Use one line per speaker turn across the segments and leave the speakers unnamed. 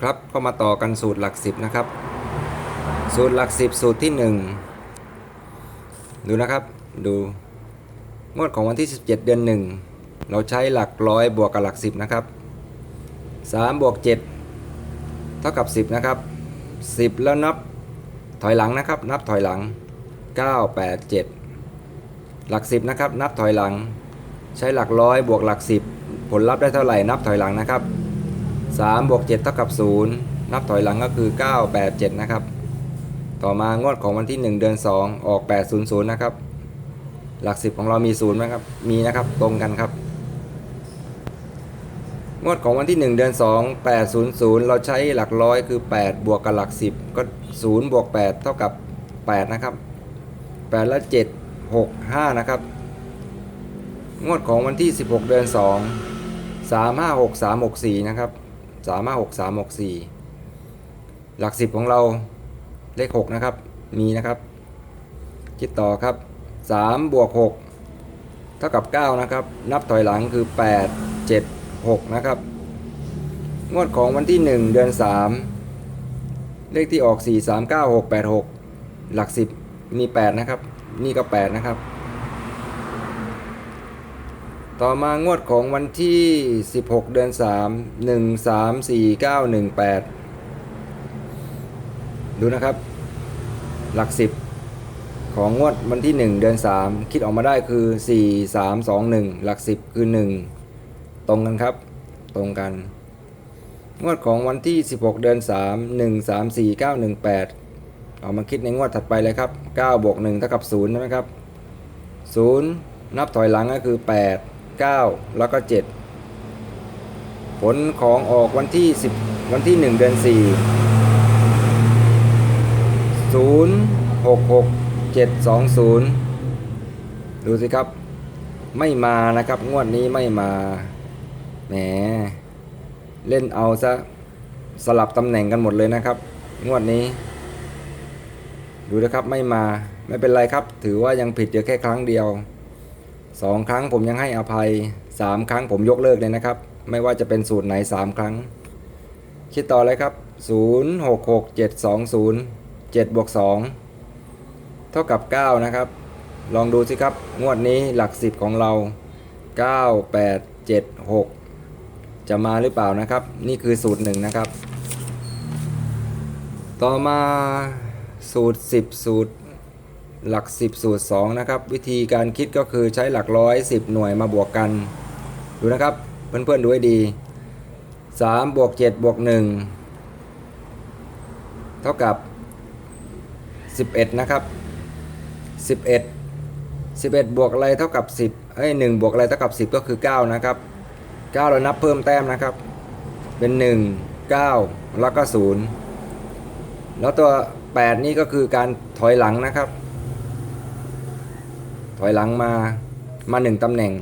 ครับก็มาต่อกันสูตรหลักสิบนะครับ สูตรหลักสิบสูตรที่หนึ่งดูนะครับ ดูงวดของวันที่ 17 เดือนหนึ่งเราใช้หลักร้อยบวกกับหลักสิบนะครับ 3 บวก 7 เท่ากับ 10 นะครับ 10 แล้วนับถอยหลังนะครับ นับถอยหลัง 9 8 7 หลัก 10 นะครับ นับถอยหลัง ใช้หลักร้อยบวกหลัก 10 ผลลัพธ์ได้เท่าไหร่นับถอยหลังนะครับ 3บวก7เท่ากับ 0 นับถอยหลังก็คือ 9 8 7 นะครับ ต่อมางวดของวันที่ 1 เดือน 2 ออก 800 นะครับ หลัก 10 ของเรามี0ไหมครับ มีนะครับ ตรงกันครับ งวดของวันที่ 1 เดือน 2 800 เราใช้หลักร้อยคือ 8 บวกกับหลัก 10 ก็ 0 บวก 8 เท่ากับ 8 นะครับ 8 และ 7 6 5 นะครับ งวดของวันที่ 16 เดือน 2 3 5 6 3 6 4 นะครับ 3 5 6 3 6 4หกสี่หลัก10ของเราเลข6นะครับ มีนะครับ คิดต่อครับ3บวก6เท่ากับ9นะครับ นับถอยหลังคือ8 7 6นะครับ งวดของวันที่1เดือน3เลขที่ออก 4 3 9 6 8 6 หลัก 10 มี 8 นะครับ นี่ก็ 8 นะครับ ต่อมางวดของวันที่ 16 เดือน 3 1 3 4 9 1 8 ดูนะครับ หลัก 10 ของงวดวันที่ 1 เดือน 3 คิดออกมาได้คือ 4 3 2 1 หลัก 10 คือ 1 ตรงกันครับ ตรงกัน งวดของวันที่ 16 เดือน 3 1 3 4 9 1 8 เอามาคิดในงวดถัดไปเลยครับ 9 บวก 1 เท่ากับ0ใช่ไหมครับ 0 นับถอยหลังก็คือ 8 9 แล้วก็ 7 ผลของออกวันที่ 10 วันที่ 1 เดือน 4 0 6 6 7 2 0 ดูสิครับ ไม่มานะครับ งวดนี้ไม่มา แหม เล่นเอาซะ สลับตำแหน่งกันหมดเลยนะครับ งวดนี้ ดูนะครับไม่มาไม่เป็นไรครับ ถือว่ายังผิดอยู่แค่ครั้งเดียว สองครั้งผมยังให้อภัยสามครั้งผมยกเลิกเลยนะครับ ไม่ว่าจะเป็นสูตรไหนสามครั้ง คิดต่อเลยครับ0 6 6 7 2 0 7บวก2เท่ากับ9นะครับ ลองดูสิครับ งวดนี้หลัก10ของเรา9 8 7 6จะมาหรือเปล่านะครับ นี่คือสูตรหนึ่งนะครับ ต่อมาสูตร10สูตร หลัก 10 สูตร2นะครับวิธีการคิดก็คือใช้หลักร้อย10 หน่วยมาบวกกัน ดูนะครับเพื่อนๆดูให้ดี3บวก7บวก1เท่ากับ 11 นะครับ 11 11 บวกอะไรเท่ากับ 10เอ้ย1บวกอะไรเท่ากับ 10 ก็คือ 9 นะครับ 9 เรานับเพิ่มแต้มนะครับ เป็น 1 9 แล้วก็ 0 แล้วตัว 8 นี่ก็คือการถอยหลังนะครับ ถอยหลังมามา1ตำแหน่ง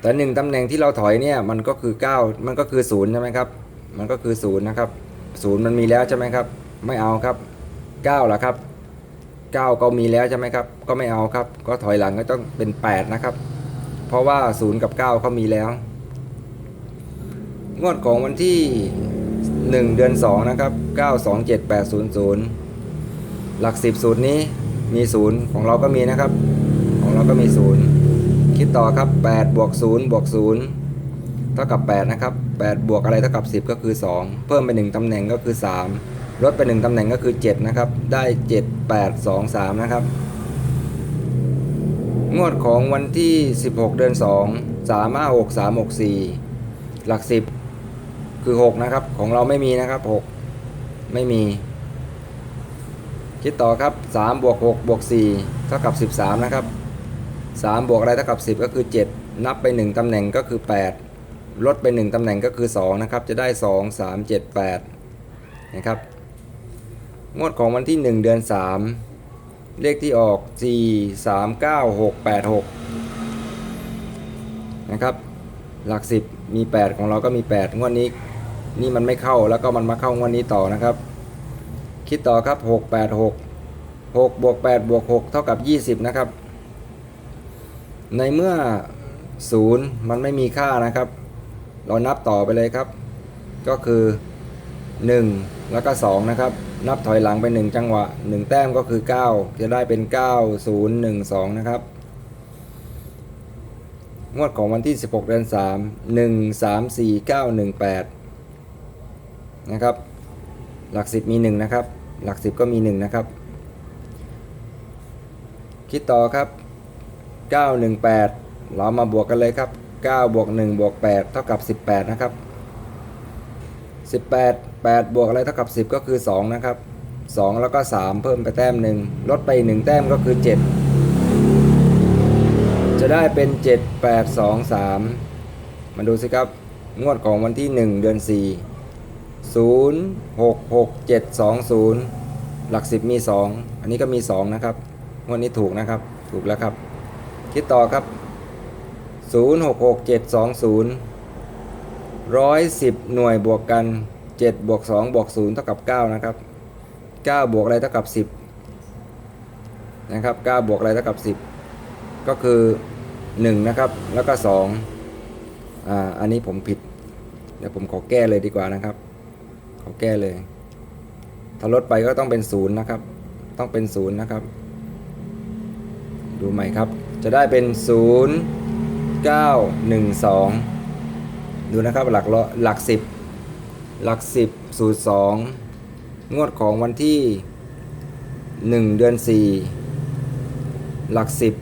แต่1ตำแหน่งที่เราถอยเนี่ยมันก็คือ 9 มันก็คือ0ใช่ไหมครับ มันก็คือ0นย์นะครับ0มันมีแล้วใช่ไหมครับ ไม่เอาครับ9ล่ะครับ9ก็มีแล้วใช่ไหมครับ ก็ไม่เอาครับ ก็ถอยหลังก็ต้องเป็น 8 นะครับ เพราะว่า 0 กับ 9เขามีแล้ว งวดของวันที่ 1 เดือน 2 นะครับ 9 2 7 8 0 0 หลัก 10 สูตรนี้มี 0 ของเราก็มีนะครับ เราก็มี 0 คิดต่อครับ8บวก0บวก0เท่ากับ 8 นะครับ 8 บวกอะไรเท่ากับ 10 ก็คือ 2 เพิ่มไป 1ตำแหน่งก็คือ 3 ลดไป 1ตำแหน่งก็คือ 7 นะครับ ได้ 7 8 2 3 นะครับ งวดของวันที่ 16 เดือน 2 3 5 6 3 6 4 หลัก 10 คือ 6 นะครับ ของเราไม่มีนะครับ 6 ไม่มีคิดต่อครับ 3 บวก 6 บวก 4 เท่ากับ 13 นะครับ 3 บวกอะไรเท่ากับ 10 ก็คือ 7 นับไป 1ตำแหน่งก็คือ 8 ลดไป 1ตำแหน่งก็คือ 2 นะครับ จะได้ 2 3 7 8 นะครับ งวดของวันที่ 1 เดือน 3 เลขที่ออก 4 3 9 6 8 6 นะครับ หลัก 10 มี 8 ของเราก็มี 8 งวดนี้ นี่มันไม่เข้าแล้วก็มันมาเข้างวดนี้ต่อนะครับ คิดต่อครับ 6 8 6 6บวก8บวก6เท่ากับ 20 นะครับ ในเมื่อ 0 มันไม่มีค่านะครับ เรานับต่อไปเลยครับ ก็คือ 1 แล้วก็ 2 นะครับ นับถอยหลังไป 1 จังหวะ 1 แต้มก็คือ 9 จะได้เป็น 9 0 1 2 นะครับ งวดของวันที่ 16 เดือน 3 1 3 4 9 1 8 นะครับ หลัก 10 มี 1 นะครับ หลัก 10 ก็มี 1 นะครับ คิดต่อครับ 918 เรามาบวกกันเลยครับ 9 บวก 1 บวก 8 เท่ากับ 18 นะครับ 18 8 บวกอะไรเท่ากับ 10 ก็คือ 2 นะครับ 2 แล้วก็ 3 เพิ่มไปแต้มหนึ่งลดไป 1 แต้มก็คือ 7 จะได้เป็น 7 8 2 3 มาดูสิครับ งวดของวันที่ 1 เดือน 4 0 6 6 7 2 0 หลัก 10 มี 2 อันนี้ก็มี 2 นะครับ งวดนี้ถูกนะครับ ถูกแล้วครับ คิดต่อครับ 0 6 6 7 2 0ร้อยสิบหน่วยบวกกันเจ็ดบวกสองบวกศูนย์เท่ากับเก้านะครับเก้าบวกอะไรเท่ากับสิบนะครับเก้าบวกอะไรเท่ากับสิบก็คือหนึ่งนะครับ แล้วก็สองอ่า อันนี้ผมผิด เดี๋ยวผมขอแก้เลยดีกว่านะครับ ขอแก้เลย ถ้าลดไปก็ต้องเป็นศูนย์นะครับ ต้องเป็นศูนย์นะครับ ดูใหม่ครับ จะได้เป็นศูนย์เก้าหนึ่งสองดูนะครับหลักหลักสิบหลักสิบสูตรสองงวดของวันที่หนึ่งเดือนสี่หลักสิบ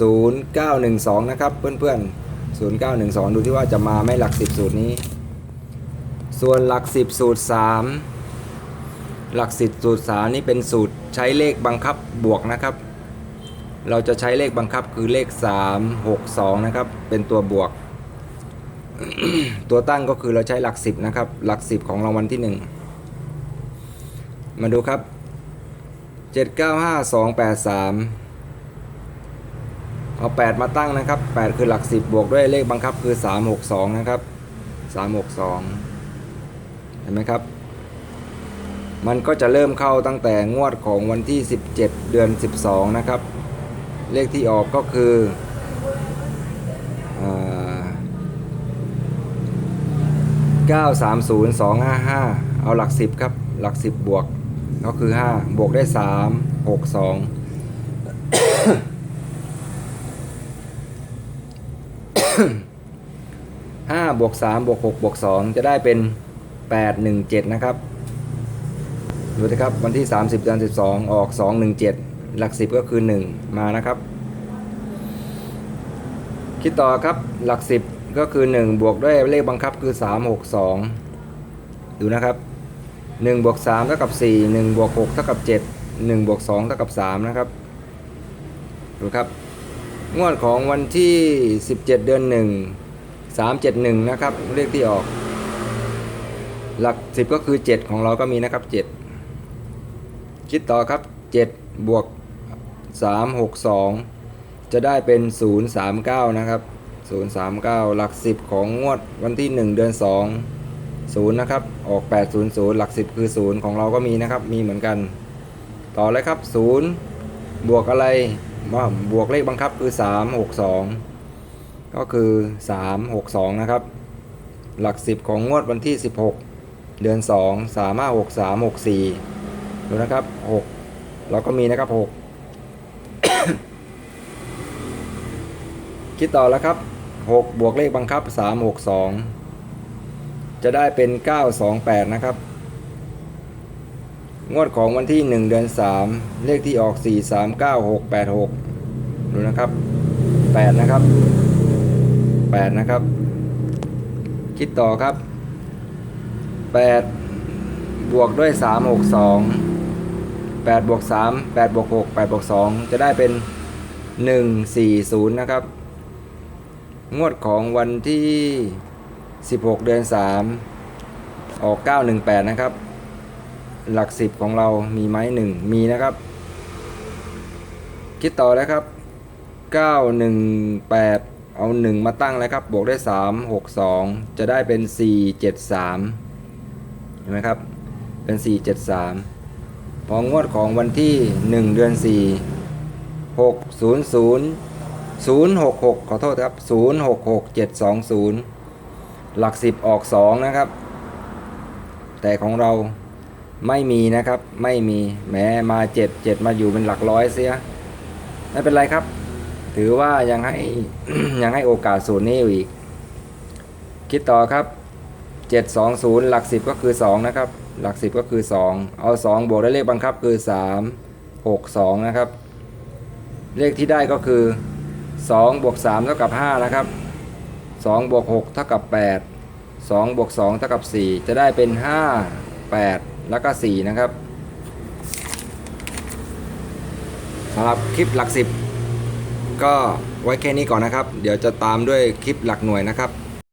ศูนย์เก้าหนึ่งสองนะครับเพื่อนๆศูนย์เก้าหนึ่งสองดูที่ว่าจะมาไหมหลักสิบสูตรนี้ ส่วนหลักสิบสูตรสามหลักสิบสูตรสามนี่เป็นสูตรใช้เลขบังคับบวกนะครับ เราจะใช้เลขบังคับคือเลข 3 6 2 นะครับ เป็นตัวบวก ตัวตั้งก็คือเราใช้หลัก 10 นะครับ หลัก 10 ของรางวัลที่ 1 มาดูครับ 7 9 5 2 8 3 เอา 8 มาตั้งนะครับ 8 คือหลัก 10 บวกด้วยเลขบังคับคือ 3 6 2 นะครับ 3 6 2 เห็นไหมครับ มันก็จะเริ่มเข้าตั้งแต่งวดของวันที่ 17 เดือน 12 นะครับ เลขที่ออกก็คือเก้าสามศูนย์สองห้าห้าเอาหลักสิบครับ หลักสิบบวก ก็คือห้าบวกได้สามหกสองห้าบวกสามบวกหกบวกสองจะได้เป็นแปดหนึ่งเจ็ดนะครับ ดูนะครับ วันที่ 30เดือน12 ออก 217 หลัก10ก็คือ 1 มานะครับ คิดต่อครับหลัก10ก็คือ 1 บวกด้วยเลขบังคับคือ 3 6 2 ดูนะครับ 1 บวก3เท่ากับ 4 1 บวก6เท่ากับ 7 1 บวก2เท่ากับ 3 นะครับ ดูครับ งวดของวันที่ 17 เดือน 1 371 นะครับ เลขที่ออก หลัก 10 ก็คือ 7 ของเราก็มีนะครับ 7 คิดต่อครับ 7 บวก 362 จะได้เป็น 039 นะครับ 039 หลัก 10 ของงวดวันที่ 1 เดือน 2 0 นะครับ ออก 800 หลัก 10 คือ 0 ของเราก็มีนะครับ มีเหมือนกัน ต่อเลยครับ 0 บวกอะไรบวกเลขบังคับคือ 362 ก็คือ 362 นะครับ หลัก 10 ของงวดวันที่ 16 เดือน 2 3 5 6 3 6 4ดูนะครับ 6 เราก็มีนะครับ 6 คิดต่อแล้วครับหกบวกเลขบังคับสามหกสองจะได้เป็นเก้าสองแปดนะครับ งวดของวันที่หนึ่งเดือนสามเลขที่ออกสี่สามเก้าหกแปดหกดูนะครับแปดนะครับแปดนะครับ คิดต่อครับแปดบวกด้วยสามหกสอง8บวก3 8บวก6 8บวก2จะได้เป็น 140 นะครับ งวดของวันที่ 16 เดือน 3 ออก 918 นะครับ หลัก 10 ของเรามีไหม1 มีนะครับ คิดต่อแล้วครับ 918 เอา 1 มาตั้งแล้วครับ บวกได้ 3 6 2 จะได้เป็น 473 เห็นไหมครับ เป็น 473 พองวดของวันที่ 1 เดือน 4 6 0 0 066 ขอโทษครับ 0 6 6 7 2 0 หลัก 10 ออก 2 นะครับ แต่ของเราไม่มีนะครับ ไม่มีแม้มาเจ็ดเจ็ดมาอยู่เป็นหลักร้อยเสีย ไม่เป็นไรครับ ถือว่ายังให้ยังให้โอกาสศูนย์นี้อยู่อีก คิดต่อครับ 720 หลัก 10 ก็คือ 2 นะครับ หลัก 10 ก็คือ 2 เอา 2 บวกด้วยเลขบังคับคือ 3 6 2 นะครับ เลขที่ได้ก็คือ 2บวก3เท่ากับ5นะครับ2บวก6เท่ากับ 8 2บวก2เท่ากับ 4 จะได้เป็น 5 8 แล้วก็ 4 นะครับสำหรับคลิปหลัก 10 ก็ไว้แค่นี้ก่อนนะครับ เดี๋ยวจะตามด้วยคลิปหลักหน่วยนะครับ